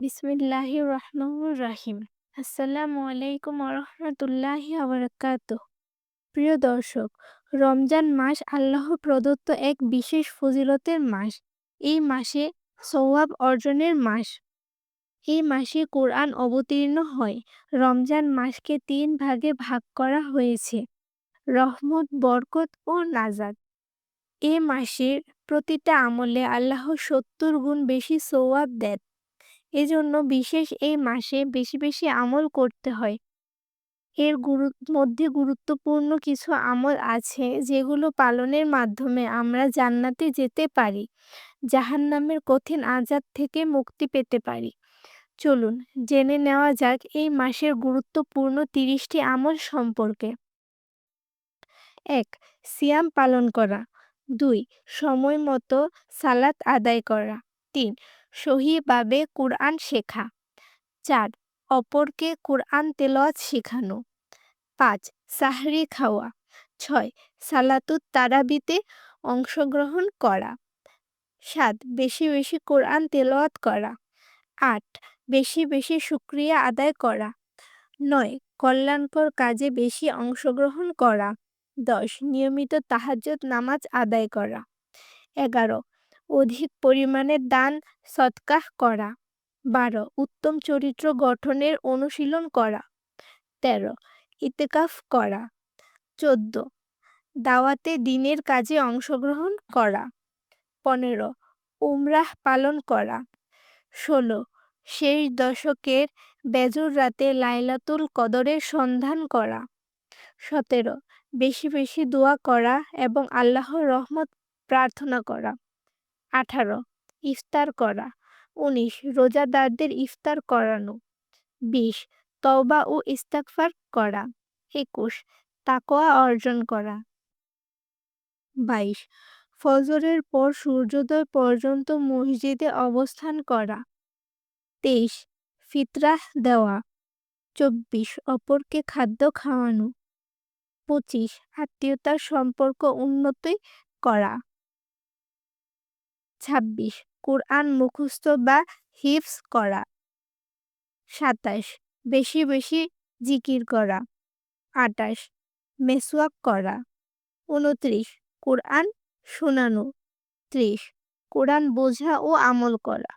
বিসমিল্লাহির রহমানির রাহিম। আসসালামু আলাইকুম রহমতুল্লাহি আবরাকাত প্রিয় দর্শক, রমজান মাস আল্লাহ প্রদত্ত এক বিশেষ ফজিলতের মাস। এই মাসে সওয়াব অর্জনের মাস। এই মাসে কোরআন অবতীর্ণ হয়। রমজান মাসকে তিন ভাগে ভাগ করা হয়েছে। রহমত, বরকত ও নাজাদ এ মাসের প্রতিটা আমলে আল্লাহ সত্তর গুণ বেশি সওয়াব দেন। এজন্য বিশেষ এই মাসে বেশি বেশি আমল করতে হয়। এর গুরু, মধ্যে গুরুত্বপূর্ণ কিছু আমল আছে যেগুলো পালনের মাধ্যমে আমরা জান্নাতে যেতে পারি, জাহান্নামের কঠিন আজাদ থেকে মুক্তি পেতে পারি। চলুন, জেনে নেওয়া যাক এই মাসের গুরুত্বপূর্ণ তিরিশটি আমল সম্পর্কে। এক, সিয়াম পালন করা। দুই, সময় মতো সালাত আদায় করা। তিন সহিভাবে কোরআন শেখা। চার, অপরকে কুরআন তেলাওয়াত শেখানো। পাঁচ, সাহরি খাওয়া। ছয়, সালাতুত তারাবিতে অংশগ্রহণ করা। সাত, বেশি বেশি কোরআন তেলাওয়াত করা। আট, বেশি বেশি শুক্রিয়া আদায় করা। নয়, কল্যাণকর কাজে বেশি অংশগ্রহণ করা। দশ, নিয়মিত তাহাজ্জুদ নামাজ আদায় করা। এগারো অধিক পরিমাণে দান সৎকাহ করা। বারো, উত্তম চরিত্র গঠনের অনুশীলন করা। তেরো ইতেকাফ করা। চোদ্দ, দাওয়াতে দিনের কাজে অংশগ্রহণ করা। পনেরো, উমরাহ পালন করা। ষোলো, শেষ দশকের বেজর রাতে লাইলাতুল কদরের সন্ধান করা। সতেরো, বেশি বেশি দোয়া করা এবং আল্লাহর রহমত প্রার্থনা করা। আঠারো, ইফতার করা। উনিশ, রোজাদারদের ইফতার করানো। বিশ, তওবা ও ইস্তাকফার করা। একুশ তাকোয়া অর্জন করা। বাইশ, ফজরের পর সূর্যোদয় পর্যন্ত মসজিদে অবস্থান করা। তেইশ, ফিতরাহ দেওয়া। চব্বিশ, অপরকে খাদ্য খাওয়ানো। পঁচিশ, আত্মীয়তার সম্পর্ক উন্নতি করা। ছাব্বিশ, কোরআন মুখস্থ বা হিফস করা। সাতাশ, বেশি বেশি জিকির করা। আটাশ মেসওয়াক করা। উনত্রিশ, কোরআন শোনানো। ত্রিশ, কোরআন বোঝা ও আমল করা।